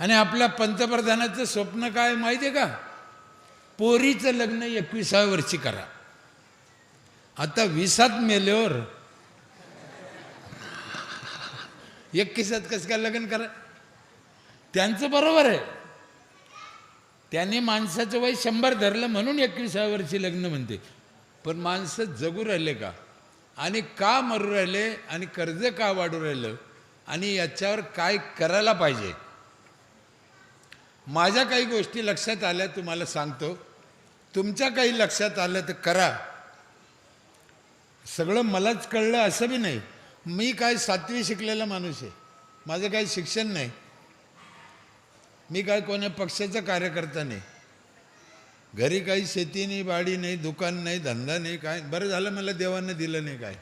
आणि आपल्या पंतप्रधानाचं स्वप्न काय माहिती आहे का? पोरीचं लग्न एकविसाव्या वर्षी करा. आता विसात मेल्यावर एकविसात कसं काय लग्न करा? त्यांचं बरोबर आहे. त्यांनी माणसाचं वय शंभर धरलं म्हणून एकविसाव्या वर्षी लग्न म्हणते. पण माणसं जगू राहिले का? आणि का मरू राहिले? आणि कर्ज का वाढू राहिलं? आणि याच्यावर काय करायला पाहिजे? माझ्या काही गोष्टी लक्षात आल्या तुम्हाला सांगतो. तुमच्या काही लक्षात आलं तर करा. सगळं मलाच कळलं असं बी नाही. मी काय सातवी शिकलेला माणूस आहे. माझं काही शिक्षण नाही. मी काय कोण्या पक्षाचा कार्यकर्ता नाही. घरी काही शेती नाही बाडी नाही दुकान नाही धंदा नाही काय? बरं झालं मला देवानं दिलं नाही काय?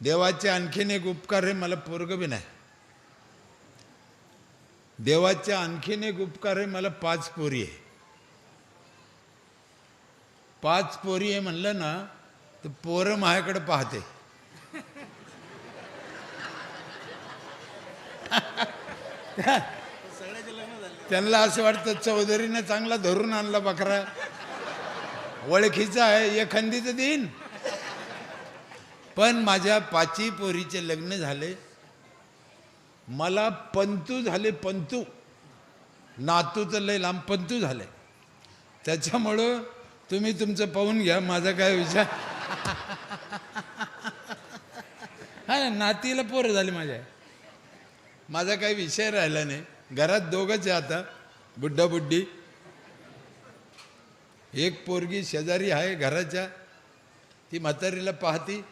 देवाचे आणखीन एक उपकार आहे मला पोरग बी नाही. देवाचे आणखीन एक उपकार आहे मला पाच पोरी आहे. पाच पोरी आहे म्हणलं ना तर पोरं माझ्याकडे पाहते. त्यांना असं वाटतं चौधरीनं चांगला धरून आणला बकरा. ओळखीचा आहे एखादीचं देईन. पण माझ्या पाची पोरीचे लग्न झाले मला पंतू झाले पंतू. नातू तर लय लांब पंतू झाले. त्याच्यामुळं तुम्ही तुमचं पाहून घ्या माझा काय विचार. हा नातीला पोरं झाली माझ्या. माझा काही विषय राहिला नाही. घरात दोघंच आहे आता बुड्ढा बुड्डी एक पोरगी शेजारी आहे घराच्या ती म्हातारीला पाहती.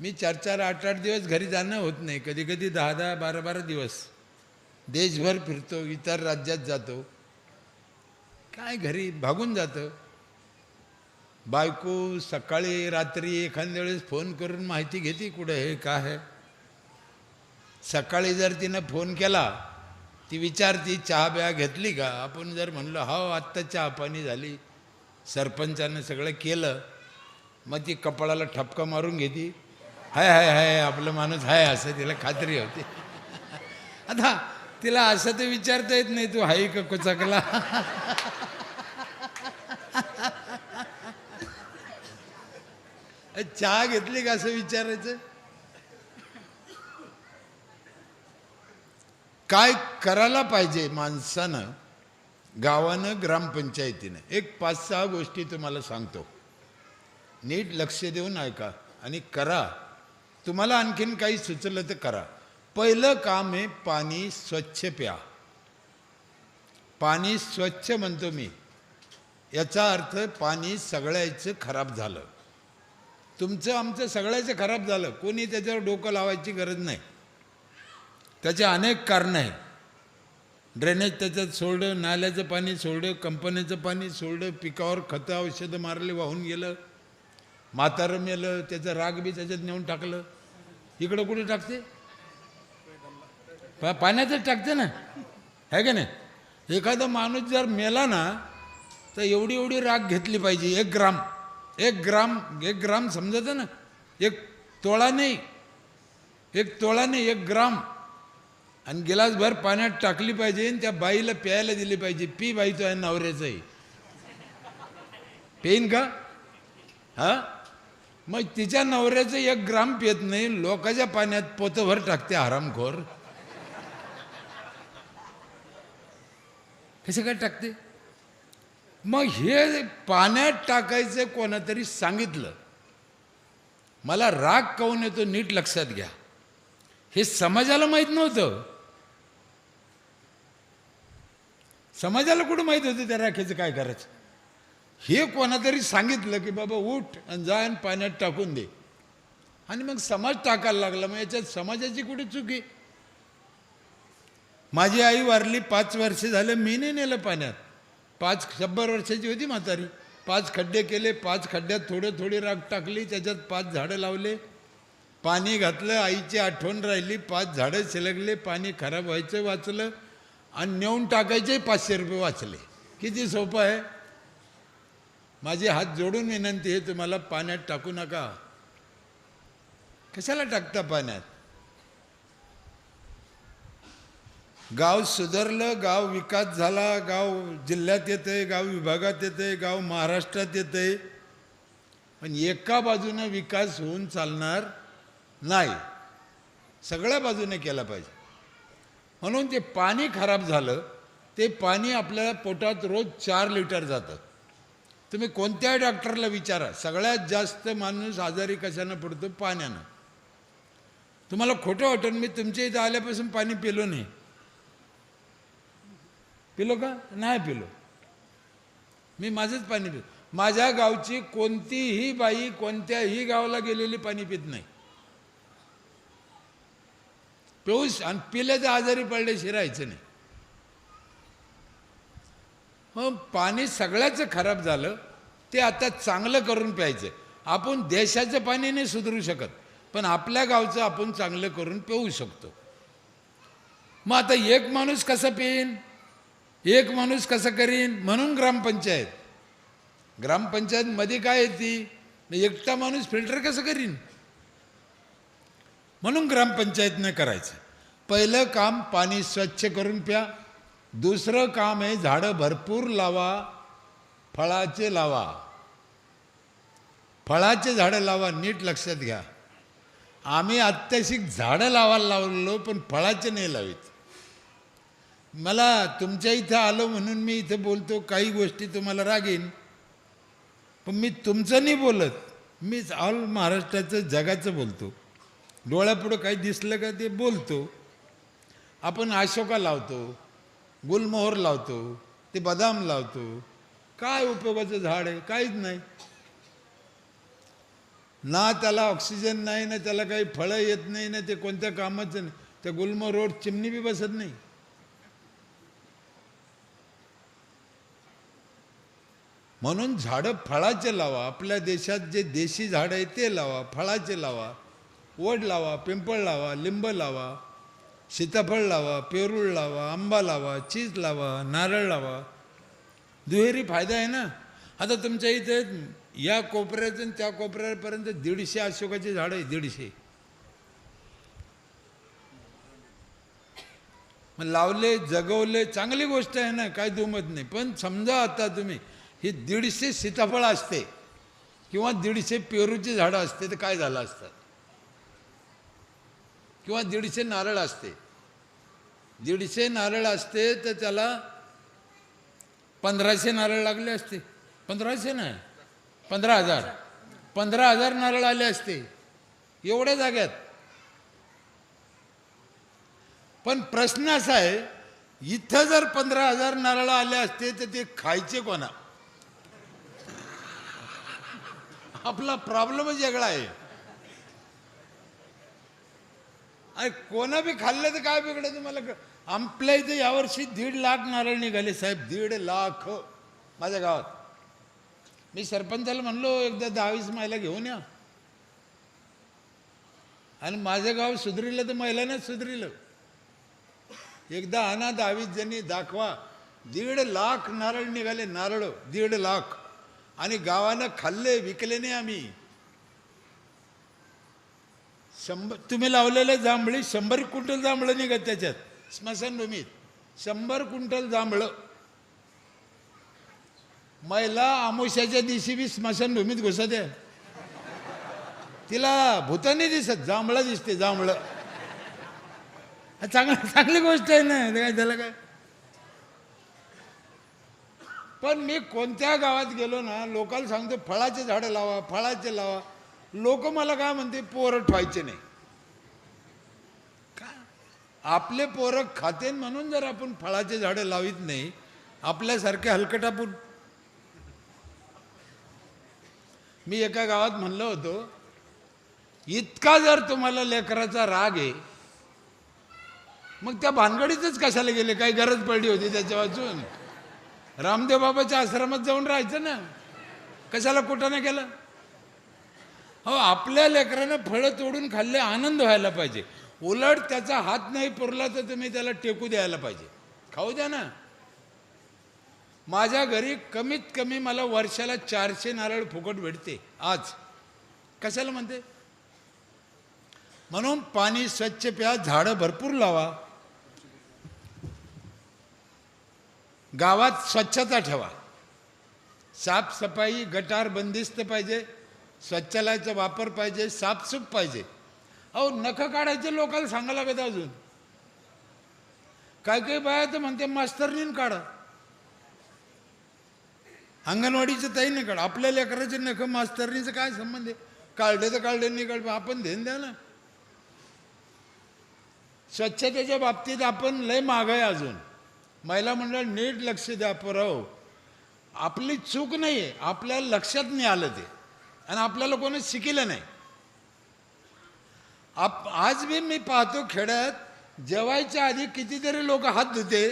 मी चार चार आठ आठ दिवस घरी जाणं होत नाही. कधी कधी दहा दहा बारा बारा दिवस. देशभर फिरतो इतर राज्यात जातो. काय घरी भागून जातं. बायको सकाळी रात्री एखाद्या वेळेस फोन करून माहिती घेते कुठं हे काय आहे सकाळी जर तिनं फोन केला ती विचारती चहा ब्या घेतली का? आपण जर म्हणलं हो आत्ता चहा पाणी झाली. सरपंचानं सगळं केलं. मग ती कपाळाला ठपका मारून घेते. हाय हाय हाय आपलं माणूस हाय असं तिला खात्री होती. आता तिला असं तर विचारता येत नाही तू हाय का कुचकला? चहा घेतली का असं विचारायचं? काय करायला पाहिजे माणसानं गावानं ग्रामपंचायतीनं? एक पाच सहा गोष्टी तुम्हाला सांगतो. नीट लक्ष देऊन ऐका आणि करा. तुम्हाला आणखीन काही सुचलं तर करा. पहिलं काम आहे पाणी स्वच्छ प्या. पाणी स्वच्छ म्हणतो मी. याचा अर्थ पाणी सगळ्याचं खराब झालं. तुमचं आमचं सगळ्याचं खराब झालं. कोणी त्याच्यावर डोकं लावायची गरज नाही. त्याचे अनेक कारणं आहेत. ड्रेनेज त्याच्यात सोडलं नाल्याचं पाणी सोडलं कंपनीचं पाणी सोडलं पिकावर खतं औषधं मारले वाहून गेलं. म्हातारं मेलं त्याचं राग बी त्याच्यात नेऊन टाकलं. इकडं कुठे टाकते? पा पाण्यातच टाकते ना? आहे का नाही? एखादा माणूस जर मेला ना तर एवढी एवढी राग घेतली पाहिजे. एक ग्राम एक ग्राम एक ग्राम समजतं ना? एक तोळा नाही. एक तोळा नाही एक ग्राम. आणि गिलासभर पाण्यात टाकली पाहिजे आणि त्या बाईला प्यायला दिली पाहिजे. पी बाई तो आहे नवऱ्याचंही पेन का? हा? मग तिच्या नवऱ्याचं एक ग्राम पेत नाही लोकांच्या पाण्यात पोतभर टाकते आरामखोर. कसे काय टाकते. मग हे पाण्यात टाकायचं कोणातरी सांगितलं. मला राग काऊन येतो नीट लक्षात घ्या. हे समाजाला माहीत नव्हतं. समाजाला कुठं माहीत होतं त्या राखेचं काय करायचं? हे कोणातरी सांगितलं की बाबा उठ आणि जा आणि पाण्यात टाकून दे. आणि मग समाज टाकायला लागला. मग याच्यात समाजाची कुठे चुकी माझी आई वारली पाच वर्ष झालं मी नाही नेलं पाण्यात. पाच शंभर वर्षाची होती म्हातारी. पाच खड्डे केले पाच खड्ड्यात थोडं थोडी राग टाकली त्याच्यात पाच झाडं लावले. पाणी घातलं आईची आठवण राहिली पाच झाडं शिलगले पाणी खराब व्हायचं वाचलं आणि नेऊन टाकायचे पाचशे रुपये वाचले. किती सोपं आहे? माझे हात जोडून विनंती आहे तुम्हाला पाण्यात टाकू नका. कशाला टाकता पाण्यात? गाव सुधारलं गाव विकास झाला गाव जिल्ह्यात येते गाव विभागात येते गाव महाराष्ट्रात येते पण एका बाजूने विकास होऊन चालणार नाही. सगळ्या बाजूने केला पाहिजे. म्हणून ते पाणी खराब झालं ते पाणी आपल्या पोटात रोज चार लिटर जातं. तुम्ही कोणत्याही डॉक्टरला विचारा? सगळ्यात जास्त माणूस आजारी कशानं पडतो? पाण्यानं. तुम्हाला खोटं वाटेल मी तुमच्या इथं आल्यापासून पाणी पिलो नाही. पिलो का? नाही पिलो. मी माझंच पाणी पितो. माझ्या गावची कोणतीही बाई कोणत्याही गावाला गेलेली पाणी पित नाही. पिऊस आणि पिल्याचं आजारी पडले शिरायचं नाही. मग पाणी सगळ्याचं खराब झालं ते आता चांगलं करून प्यायचं आपण देशाचं पाणी नाही सुधरू शकत पण आपल्या गावचं आपण चांगलं करून पिऊ शकतो. मग आता एक माणूस कसं पिईन? एक माणूस कसं करीन? म्हणून ग्रामपंचायत. ग्रामपंचायतमध्ये काय येते एकटा माणूस फिल्टर कसं करीन? म्हणून ग्रामपंचायतनं करायचं. पहिलं काम पाणी स्वच्छ करून प्या दुसरं काम आहे झाडं भरपूर लावा फळाचे लावा. फळाचे झाडं लावा नीट लक्षात घ्या. आम्ही अत्याशिक झाडं लावायला लावलो पण फळाचे नाही लावित. मला तुमच्या इथं आलो म्हणून मी इथं बोलतो काही गोष्टी तुम्हाला रागीन. पण मी तुमचं नाही बोलत मीच ऑल महाराष्ट्राचं जगाचं बोलतो. डोळ्यापुढं काही दिसलं का ते बोलतो. आपण अशोका लावतो. गुलमोहर लावतो ते बदाम लावतो. काय उपयोगाचं झाड आहे? काहीच नाही. ना त्याला ऑक्सिजन नाही ना त्याला काही फळं येत नाही ना ते कोणत्या कामाचं नाही. त्या गुलमोहरवर चिमणी बी बसत नाही. म्हणून झाडं फळाचे लावा. आपल्या देशात जे देशी झाडं आहे ते लावा. फळाचे लावा. वड लावा पिंपळ लावा लिंब लावा. सीताफळ लावा पेरूळ लावा आंबा लावा चीज लावा नारळ लावा. दुहेरी फायदा आहे ना? आता तुमच्या इथे या कोपऱ्यातून त्या कोपऱ्यापर्यंत दीडशे अशोकाची झाडं आहे दीडशे. मग लावले जगवले चांगली गोष्ट आहे ना काय दुमत नाही. पण समजा आता तुम्ही ही दीडशे सीताफळ असते किंवा दीडशे पेरूची झाडं असते तर काय झालं असतं? किंवा दीडशे नारळ असते. दीडशे नारळ असते तर त्याला पंधराशे नारळ लागले असते. पंधराशे नाही. पंधरा हजार. पंधरा हजार नारळ आले असते. एवढ्या जाग्यात. पण प्रश्न असा आहे इथं जर पंधरा हजार नारळ आले असते तर ते खायचे कोणा? आपला प्रॉब्लेमच वेगळा आहे. अरे कोणा बी खाल्लं तर काय बिघडत तुम्हाला? क- आपल्या इथे यावर्षी दीड लाख नारळ निघाले साहेब दीड लाख. माझ्या गावात. मी सरपंचाला म्हणलो एकदा दहावीस महिला घेऊन या. आणि माझं गाव सुधरिलं तर महिलांनाच सुधरिलं. एकदा आणा दहावीस जणी दाखवा. दीड लाख नारळ निघाले नारळ दीड लाख. आणि गावानं खाल्ले विकले नाही आम्ही. शंभर तुम्ही लावलेले जांभळी शंभर क्विंटल जांभळं निघत त्याच्यात. स्मशानभूमीत. शंभर क्विंटल जांभळं. महिला आमुष्याच्या दिवशी बी स्मशानभूमीत घुसत आहे. तिला भूतानी दिसत जांभळं दिसते जांभळं. चांगलं चांगली गोष्ट आहे ना काय झालं काय? पण मी कोणत्या गावात गेलो ना लोकांना सांगतो फळाचे झाडं लावा फळाचे लावा. लोक मला काय म्हणते पोरं ठेवायचे नाही. का? आपले पोरं खाते म्हणून जर आपण फळाचे झाडं लावित नाही आपल्यासारखे हलकटापूर. मी एका गावात म्हणलं होतो इतका जर तुम्हाला लेकराचा राग आहे मग त्या भानगडीतच कशाला गेले? काही गरज पडली होती त्याच्या वाचून रामदेव बाबाच्या आश्रमात जाऊन राहायचं ना. कशाला कुठं नाही केलं? हो आपल्या लेकरानं फळं तोडून खाल्ले आनंद व्हायला पाहिजे. उलट त्याचा हात नाही पुरला तर तुम्ही त्याला टेकू द्यायला पाहिजे. खाऊ द्या ना. माझ्या घरी कमीत कमी मला वर्षाला चारशे नारळ फुकट भेटते आज. कशाला म्हणते? म्हणून पाणी स्वच्छ प्या झाडं भरपूर लावा. गावात स्वच्छता ठेवा. साफसफाई गटार बंदिस्त पाहिजे. स्वच्छालयाचा वापर पाहिजे साफसूफ पाहिजे. अहो नख काढायचे लोकांना सांगायला लागत अजून. काय काय बाया तर म्हणते मास्तरनीन काढा. अंगणवाडीचं ताई नाही काढ. आपल्या लेकराचे नख मास्तरनीचं काय संबंध आहे? काढले तर काढले नाही काढ आपण ध्यान द्या ना. स्वच्छतेच्या बाबतीत आपण लय माग आहे अजून. महिला मंडळ नीट लक्ष द्या पुरव आपली चूक नाही आहे आपल्या लक्षात नाही आलं ते. आणि आपल्याला कोणी शिकिलं नाही. आप आज बी मी पाहतो खेड्यात जेवायच्या आधी कितीतरी लोक हात धुते.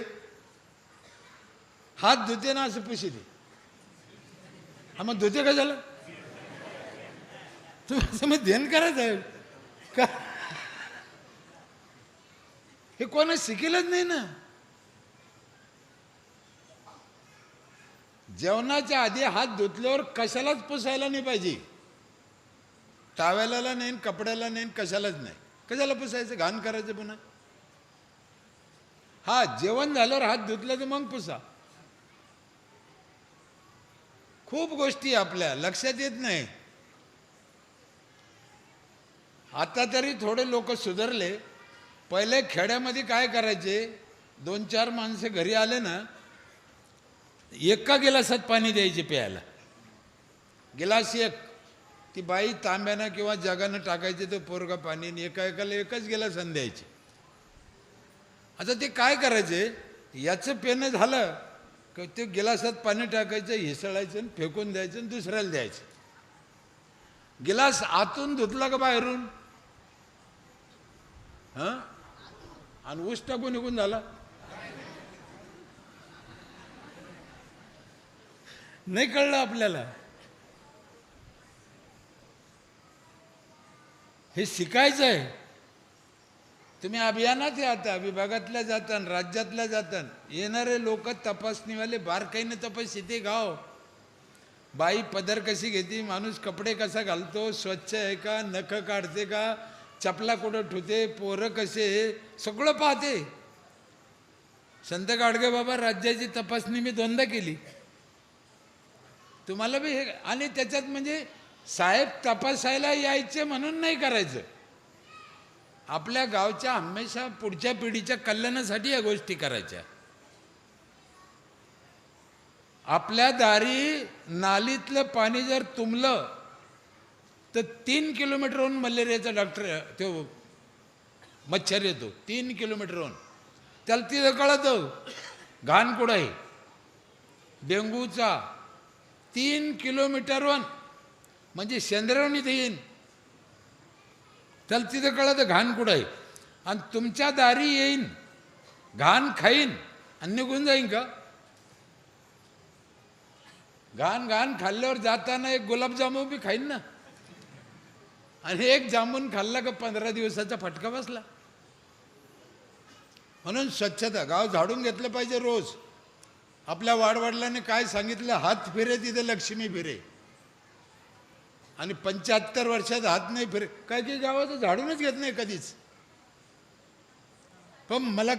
हात धुते ना असं पुशीते हा मग धुते का झालं? तुम्ही असं मग ध्यान करायचं आहे का? हे कोणा शिकेलच नाही ना. जेवणाच्या आधी हात धुतल्यावर कशालाच पुसायला नाही पाहिजे. टावेलाला नाही कपड्याला नाही कशालाच नाही. कशाला पुसायचं? घाण करायचं पुन्हा. हा जेवण झाल्यावर हात धुतलं तर मग पुसा. खूप गोष्टी आपल्या लक्षात येत नाही. आता तरी थोडे लोक सुधारले. पहिले खेड्यामध्ये काय करायचे? दोन चार माणसं घरी आले ना एका गिलासात पाणी द्यायचे प्यायला. गिलास एक. ती बाई तांब्यानं किंवा जगानं टाकायचे तो पोरगा पाणी आणि एका एकाला एकच गिलासानं द्यायचे. आता ते काय करायचे? याचं पेनं झालं की ते गिलासात पाणी टाकायचं हिसळायचं आणि फेकून द्यायचं आणि दुसऱ्याला द्यायचं. गिलास आतून धुतला का बाहेरून? हां? आणि ऊस टाकून निघून झाला. नाही कळलं आपल्याला. हे शिकायचं आहे. तुम्ही अभियानात आता विभागातल्या जातान राज्यातल्या जातान. येणारे लोक तपासणीवाले बारकाईने तपास येते गाव. बाई पदर कशी घेते माणूस कपडे कसा घालतो स्वच्छ आहे का नख काढते का चपला कुठं ठुते पोरं कसे सगळं पाहते. संत गाडगे बाबा राज्याची तपासणी मी दोनदा केली. तुम्हाला बी हे आणि त्याच्यात म्हणजे साहेब तपासायला यायचे म्हणून नाही करायचं. आपल्या गावच्या हमेशा पुढच्या पिढीच्या कल्याणासाठी या गोष्टी करायच्या. आपल्या दारी नालीतलं पाणी जर तुंबलं तर तीन किलोमीटरहून मलेरियाचा डॉक्टर तो मच्छर येतो तीन किलोमीटरहून. त्याला तिथं कळतं घाण कुठं आहे? डेंग्यूचा तीन किलोमीटरवर म्हणजे शेंद्रवणी येईन त्याला तिथं कळतं घाण कुठं आहे? आणि तुमच्या दारी येईन. घाण खाईन. आणि निघून जाईन का? घाण घाण खाल्ल्यावर जाताना एक गुलाबजामुन बी खाईन ना? आणि एक जामून खाल्ला का पंधरा दिवसाचा फटका बसला. म्हणून स्वच्छता गाव झाडून घेतलं पाहिजे रोज. आपल्या वाडवडिलांनी काय सांगितलं? हात फिरे तिथे लक्ष्मी फिरे. आणि पंच्याहत्तर वर्षात हात नाही फिरे. काही काही गावाचं झाडूनच घेत नाही कधीच. पण मला